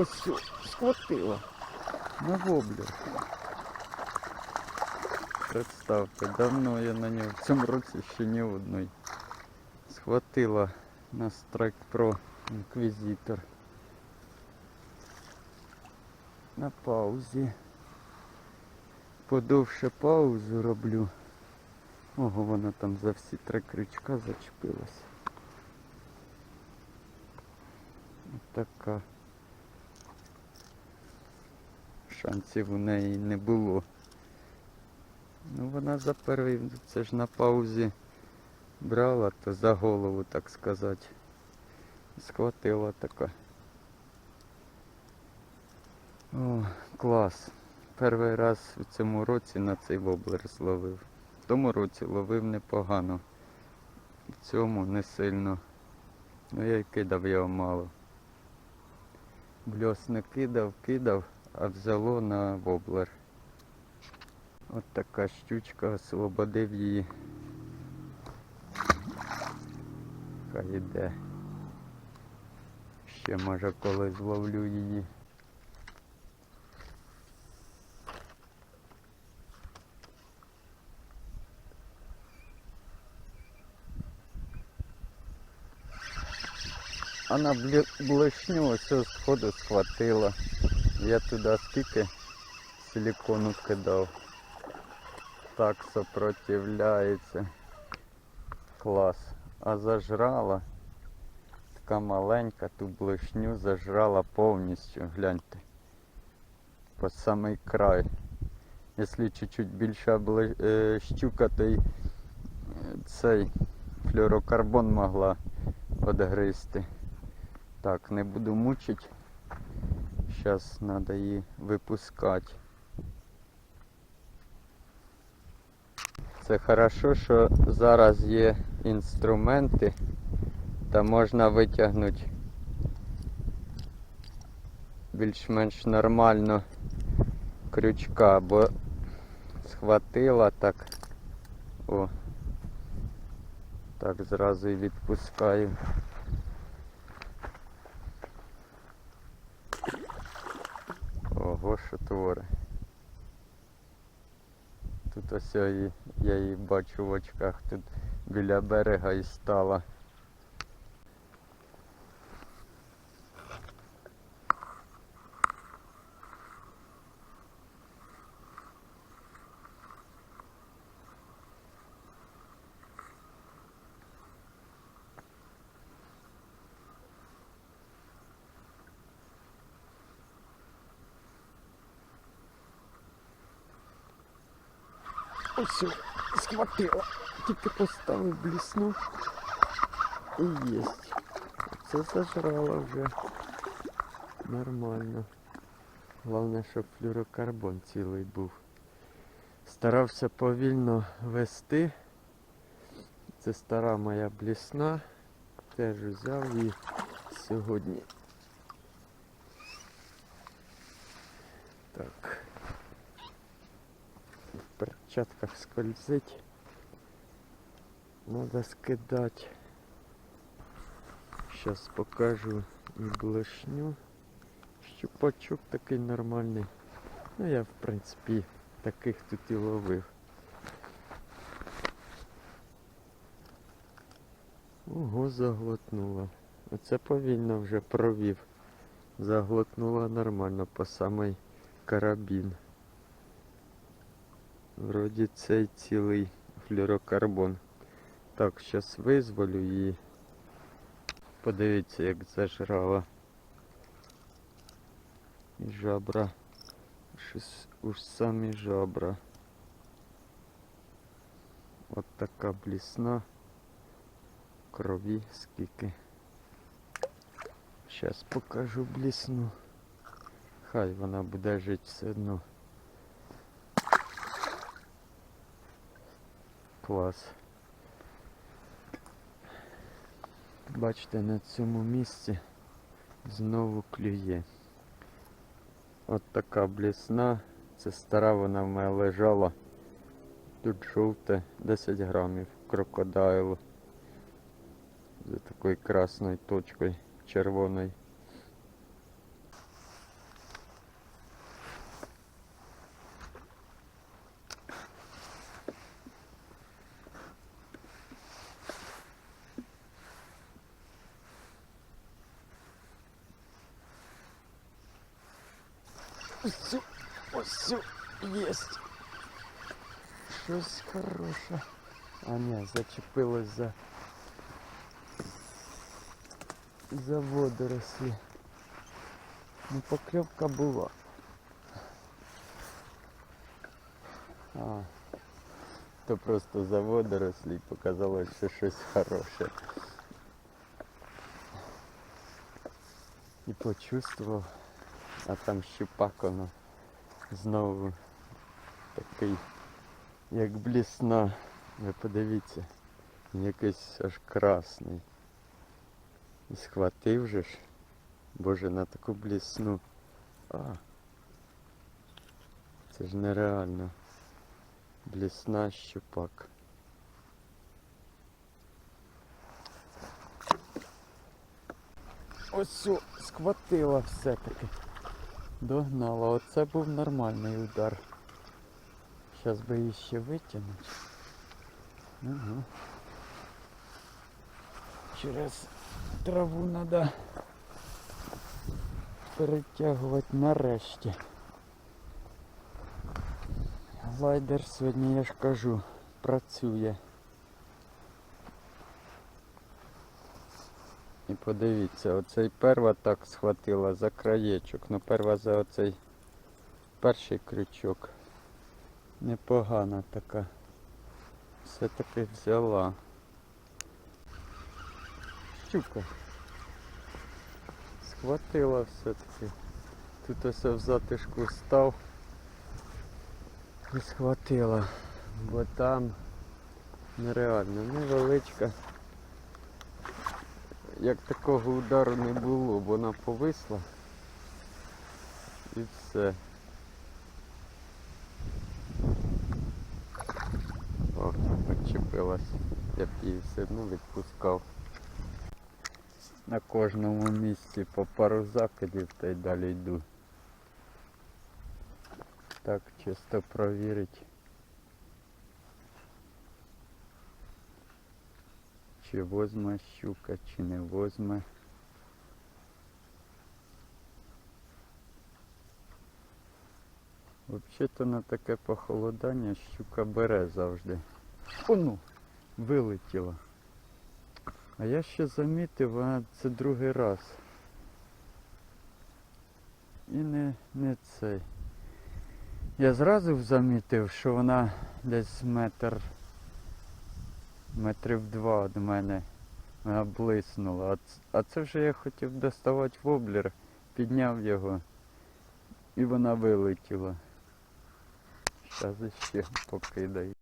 ось схватила на воблер. Представте, давно я на нього в цьому році ще ні одної. Схватила на Strike Pro Inquisitor. На паузі. Подовше паузу роблю. Ого, вона там за всі три крючка зачепилась. Така. Шансів у неї не було. Ну вона за перший, це ж на паузі брала, то за голову, так сказати. Схватила така. О, клас. Перший раз у цьому році на цей воблер зловив. В тому році ловив непогано. В цьому не сильно. Ну я й кидав його мало. Бльос не кидав, кидав, а взяло на воблер. От така щучка, освободив її. Хай іде. Ще може колись зловлю її. А на блі- блешню ось сходу схватила. Я туди скільки силикону кидав. Так сопротивляється. Клас. А зажрала. Така маленька, ту блешню зажрала повністю. Гляньте. По самий край. Якщо чуть-чуть більша бле- е, щука, то й е, цей флюорокарбон могла одгризти. Так, не буду мучить. Зараз треба її випускати. Це хорошо, що зараз є інструменти та можна витягнути більш-менш нормально крючка, бо схватила так. О. Так зразу і відпускаю. Що твори. Тут ось я її бачу в очках, тут біля берега і стала. Ось схватила. Тільки поставив блісну. І єсть. Це зажрала вже. Нормально. Головне, щоб флюрокарбон цілий був. Старався повільно вести. Це стара моя блісна. Теж взяв її сьогодні. Так. Перчатках скользить. Надо скидати. Сейчас покажу і блешню. Щупачок такий нормальний. Ну я в принципі таких тут і ловив. Ого, заглотнула. Оце повільно вже провів. Заглотнула нормально по самий карабін. Вроді цей цілий флюрокарбон. Так, зараз визволю її. Подивіться, як зажрала. І жабра. Уж самі жабра. От така блісна. Крові скільки. Зараз покажу блісну. Хай вона буде жити все одно. Клас. Бачите, на цьому місці знову клює. От така блісна. Це стара вона в мене лежала. Тут жовте 10 грамів крокодайл. За такою красною точкою червоною. Ось, ось, єсть. Щось хороше. А ні, зачепилось за. За водорослі. Ну покльовка була. А, то просто за водорослі показалось, що щось хороше. І почувствував, А там щупак воно знову такий, як блісна. Ви подивіться, він якийсь аж красний. І схватив же ж. Боже, на таку блісну. А. Це ж нереально. Блісна щупак. Ось схватила все-таки. Догнала. Оце був нормальний удар. Зараз би її ще витягнути. Ага. Через траву треба перетягувати нарешті. Глайдер сьогодні, я ж кажу, працює. І подивіться, оцей перва так схватила за краєчок, ну перва за оцей перший крючок. Непогана така. Все-таки взяла. Щука. Схватила все-таки. Тут ось в затишку став і схватила. Бо там нереально невеличка. Як такого удару не було, бо вона повисла і все. О, почепилась. Я б її все одно відпускав. На кожному місці по пару закидів та й далі йду. Так, чисто провірить. Чи возьме щука, чи не возьме. Взагалі-то на таке похолодання щука бере завжди. О, ну, вилетіла. А я ще замітив, а це другий раз. І не, не цей. Я зразу замітив, що вона десь метр, метрів два від мене вона блиснула. А, це вже я хотів доставати воблер, підняв його і вона вилетіла. Зараз ще покидаю.